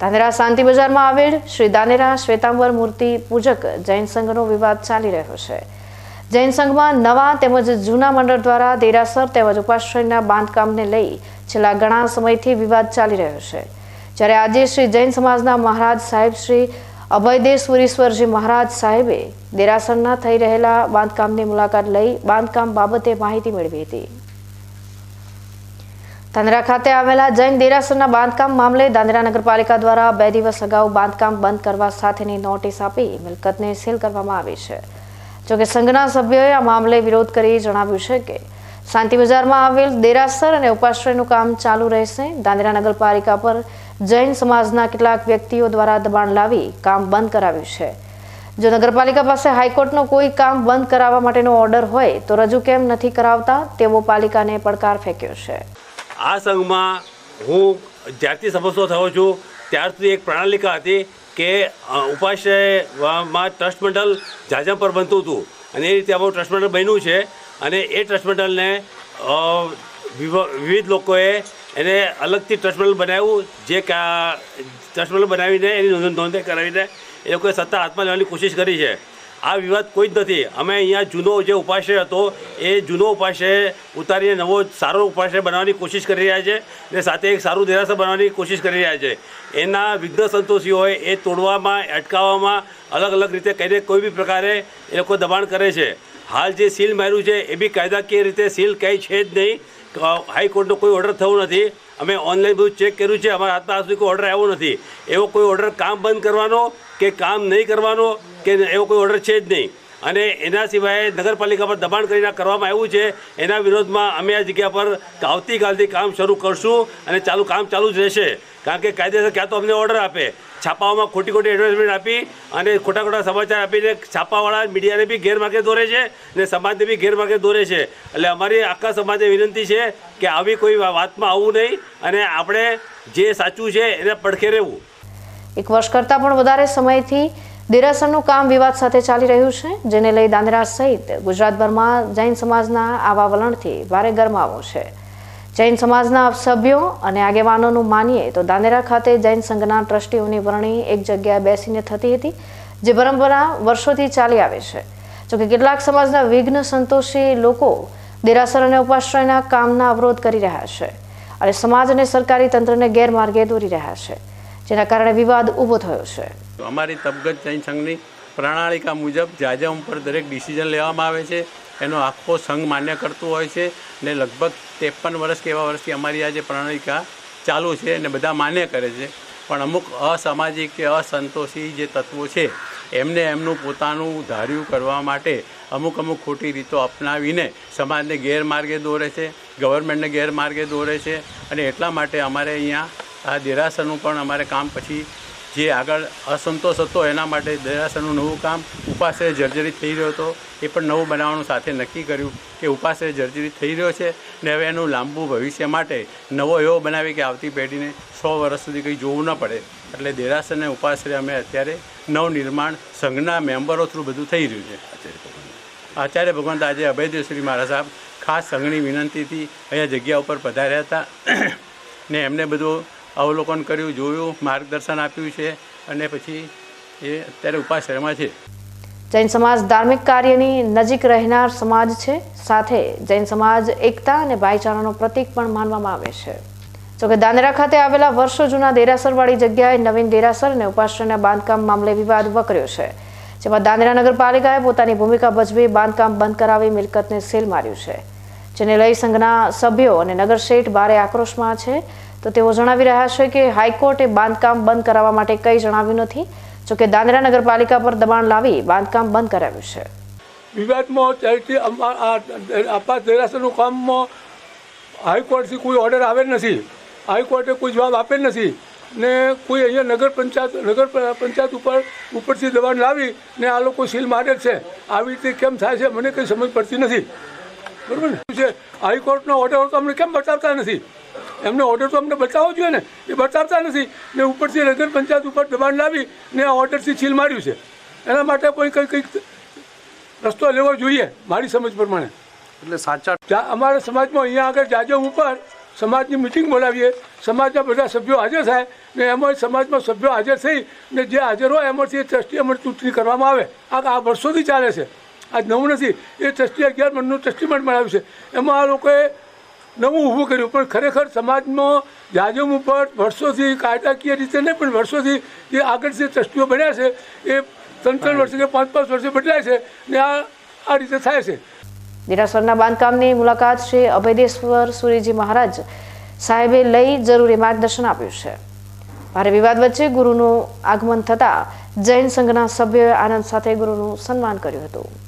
ધાનેરા શાંતિ બજારમાં આવેલ શ્રી દાનેરા શ્વેતાંબર મૂર્તિ પૂજક જૈન સંઘનો વિવાદ ચાલી રહ્યો છે. જૈન સંઘમાં નવા તેમજ જૂના મંડળ દ્વારા દેરાસર તેમજ ઉપાશ્રયના બાંધકામને લઈ છેલ્લા ઘણા સમયથી વિવાદ ચાલી રહ્યો છે. જ્યારે આજે શ્રી જૈન સમાજના મહારાજ સાહેબ શ્રી અભયદેશ્વરીશ્વરજી મહારાજ સાહેબે દેરાસરના થઈ રહેલા બાંધકામની મુલાકાત લઈ બાંધકામ બાબતે માહિતી મેળવી હતી. ધાનેરા ખાતે આવેલા જૈન દેરાસરના બાંધકામ મામલે દાંદરા નગરપાલિકા દ્વારા બે દિવસ અગાઉ બાંધકામ બંધ કરવા સાથેની નોટિસ આપી મિલકતને સીલ કરવામાં આવી છે. જોકે સંઘના સભ્યોએ આ મામલે વિરોધ કરી જણાવ્યું છે કે શાંતિ બજારમાં આવેલ દેરાસર અને ઉપાશ્રયનું કામ ચાલુ રહેશે. દાંદરા નગરપાલિકા પર જૈન સમાજના કેટલાક વ્યક્તિઓ દ્વારા દબાણ લાવી કામ બંધ કરાવ્યું છે. જો નગરપાલિકા પાસે હાઈકોર્ટનો કોઈ કામ બંધ કરાવવા માટેનો ઓર્ડર હોય તો રજૂ કેમ નથી કરાવતા તેવો પાલિકાને પડકાર ફેંક્યો છે. આ સંઘમાં હું જ્યારથી સભ્યસ્વ થયો છું, ત્યારથી એક પ્રણાલિકા હતી કે ઉપાશ્રયમાં ટ્રસ્ટ મંડળ જાજમ પર બનતું હતું. અને એ રીતે અમારું ટ્રસ્ટ મંડળ બન્યું છે અને એ ટ્રસ્ટ મંડળને વિવિધ લોકોએ એને અલગથી ટ્રસ્ટ મંડળ બનાવ્યું, જે ટ્રસ્ટ મંડળ બનાવીને એની નોંધ નોંધણી કરાવીને એ લોકોએ સત્તા હાથમાં લેવાની કોશિશ કરી છે. આ વિવાદ કોઈ જ નથી. અમે અહીંયા જૂનો જે ઉપાશ્રય હતો, એ જૂનો ઉપાશ્રય ઉતારીને નવો સારો ઉપાશ્રય બનાવવાની કોશિશ કરી રહ્યા છે અને સાથે એક સારું દેરાસર બનાવવાની કોશિશ કરી રહ્યા છે. એના વિઘ્ન સંતોષીઓએ એ તોડવામાં, અટકાવવામાં, અલગ અલગ રીતે કહીને કોઈ બી પ્રકારે એ લોકો દબાણ કરે છે. હાલ જે સીલ માર્યું છે, એ બી કાયદાકીય રીતે સીલ કંઈ છે જ નહીં. હાઈકોર્ટનો કોઈ ઓર્ડર થયો નથી. અમે ઓનલાઈન બધું ચેક કર્યું છે. અમારા હાથમાં સુધી કોઈ ઓર્ડર આવ્યો નથી. એવો કોઈ ઓર્ડર કામ બંધ કરવાનો કે કામ નહીં કરવાનો કે એવો કોઈ ઓર્ડર છે જ નહીં. અને એના સિવાય નગરપાલિકા પર દબાણ કરીને કરવામાં આવ્યું છે. એના વિરોધમાં અમે આ જગ્યા પર આવતીકાલથી કામ શરૂ કરશું અને ચાલુ કામ ચાલુ જ રહેશે. કારણ કે કાયદેસર ક્યાં તો અમને ઓર્ડર આપે. છાપાઓમાં ખોટી ખોટી એડવર્ટાઇઝમેન્ટ આપી અને ખોટા ખોટા સમાચાર આપીને છાપાવાળા મીડિયાને બી ગેરમાર્ગે દોરે છે અને સમાજને બી ગેરમાર્ગે દોરે છે. એટલે અમારી આખા સમાજને વિનંતી છે કે આવી કોઈ વાતમાં આવવું નહીં અને આપણે જે સાચું છે એને પડખે રહેવું. એક વર્ષ કરતાં પણ વધારે સમયથી દેરાસરનું કામ વિવાદ સાથે ચાલી રહ્યું છે, જેને લઈ દાંદરા સહિત ગુજરાતભરમાં જૈન સમાજના આવા વલણથી ભારે ગરમાવો છે. જૈન સમાજના સભ્યો અને આગેવાનોનું માનીએ તો દાંદેરા ખાતે જૈન સંઘના ટ્રસ્ટીઓની વરણી એક જગ્યાએ બેસીને થતી હતી, જે પરંપરા વર્ષોથી ચાલી આવે છે. જોકે કેટલાક સમાજના વિઘ્ન સંતોષી લોકો દેરાસર અને ઉપાશ્રયના કામના અવરોધ કરી રહ્યા છે અને સમાજ અને સરકારી તંત્રને ગેરમાર્ગે દોરી રહ્યા છે, જેના કારણે વિવાદ ઊભો થયો છે. અમારી તબગત જૈન સંઘની પ્રણાલિકા મુજબ જાજમ ઉપર દરેક ડિસિઝન લેવામાં આવે છે, એનો આખો સંઘ માન્ય કરતું હોય છે ને લગભગ ત્રેપન વર્ષ કે એવા વર્ષથી અમારી આ જે પ્રણાલિકા ચાલુ છે અને બધા માન્ય કરે છે. પણ અમુક અસામાજિક કે અસંતોષી જે તત્વો છે, એમને એમનું પોતાનું ધાર્યું કરવા માટે અમુક અમુક ખોટી રીતો અપનાવીને સમાજને ગેરમાર્ગે દોરે છે, ગવર્મેન્ટને ગેરમાર્ગે દોરે છે અને એટલા માટે અમારે અહીંયા આ દેરાસરનું પણ અમારે કામ પછી જે આગળ અસંતોષ હતો એના માટે દેરાસરનું નવું કામ ઉપાશ્રય જર્જરિત થઈ રહ્યો હતો. એ પણ નવું બનાવવાનું સાથે નક્કી કર્યું કે ઉપાશ્રય જર્જરિત થઈ રહ્યો છે ને હવે એનું લાંબુ ભવિષ્ય માટે નવો એવો બનાવી કે આવતી પેઢીને સો વર્ષ સુધી કંઈ જોવું ન પડે. એટલે દેરાસરને ઉપાશ્રય અમે અત્યારે નવનિર્માણ સંઘના મેમ્બરો થ્રુ બધું થઈ રહ્યું છે. આચાર્ય ભગવંત આજે અભયદેવશ્રી મહારાજ સાહેબ ખાસ સંઘની વિનંતીથી અહીંયા જગ્યા ઉપર પધાર્યા હતા. ને એમને બધું અવલોકન કર્યું, જોયું, માર્ગદર્શન આપ્યું છે અને પછી એ અત્યારે ઉપાશ્રયમાં છે. જૈન સમાજ ધાર્મિક કાર્યની નજીક રહેનાર સમાજ છે. સાથે જૈન સમાજ, એકતા અને ભાઈચારાનો પ્રતીક પણ માનવામાં આવે છે. જોકે દાંદરા ખાતે આવેલા વર્ષો જૂના દેરાસરવાળી જગ્યાએ નવીન દેરાસર અને ઉપાશ્રયના બાંધકામ મામલે વિવાદ વકર્યો છે. જેમાં દાંદરા નગરપાલિકાએ પોતાની ભૂમિકા ભજવી બાંધકામ બંધ કરાવી મિલકતને સીલ માર્યું છે. જેને લઈ સંઘના સભ્યો અને નગર શેઠ ભારે આક્રોશમાં છે. તો તેઓ જણાવી રહ્યા છે કે હાઈકોર્ટે બાંધકામ બંધ કરાવવા માટે કંઈ જણાવ્યું નથી, જોકે દાંદરા નગરપાલિકા પર દબાણ લાવી બાંધકામ બંધ કરાવ્યું છે. વિવાદમાં ત્યારથી અમા- આપા દેરાસરનું કામમાં હાઈકોર્ટથી કોઈ ઓર્ડર આવેલ નથી. હાઈકોર્ટે કોઈ જવાબ આપેલ નથી. ને કોઈ અહીંયા નગર પંચાયત નગર પંચાયત ઉપર ઉપરથી દબાણ લાવી ને આ લોકો સીલ મારે છે. આવી રીતે કેમ થાય છે મને કંઈ સમજ પડતી નથી. બરાબર ને? છે? હાઈકોર્ટનો ઓર્ડર તો અમને કેમ બતાવતા નથી? એમને ઓર્ડર તો અમને બતાવવો જોઈએ ને. એ બતાવતા નથી. ને ઉપરથી નગર પંચાયત ઉપર દબાણ લાવી ને આ ઓર્ડરથી છીલ માર્યું છે. એના માટે કોઈ કંઈ કંઈક રસ્તો લેવો જોઈએ મારી સમજ પ્રમાણે. એટલે સાચા અમારા સમાજમાં અહીંયા આગળ જાજમ ઉપર સમાજની મિટિંગ બોલાવીએ. સમાજના બધા સભ્યો હાજર થાય ને એમાં સમાજમાં સભ્યો હાજર થઈ ને જે હાજર હોય એમાંથી ટ્રસ્ટી અમર ચૂંટણી કરવામાં આવે. આ આ વર્ષોથી ચાલે છે. આજ નવું નથી. એ ટ્રસ્ટી અગિયાર મનનું ટ્રસ્ટીમેન્ટ બનાવ્યું છે. એમાં આ લોકોએ નવું ઊભું કર્યું, પણ ખરેખર સમાજમાં જાજમ ઉપર વર્ષોથી કાયદાકીય રીતે નહીં, પણ વર્ષોથી જે આગળ જે ટ્રસ્ટીઓ બન્યા છે, એ ત્રણ ત્રણ વર્ષે કે પાંચ પાંચ વર્ષે બદલાય છે ને આ આ રીતે થાય છે. દેરાસરના બાંધકામની મુલાકાત શ્રી અભયદેશ્વર સુરીજી મહારાજ સાહેબે લઈ જરૂરી માર્ગદર્શન આપ્યું છે. ભારે વિવાદ વચ્ચે ગુરુનું આગમન થતાં જૈન સંઘના સભ્યોએ આનંદ સાથે ગુરુનું સન્માન કર્યું હતું.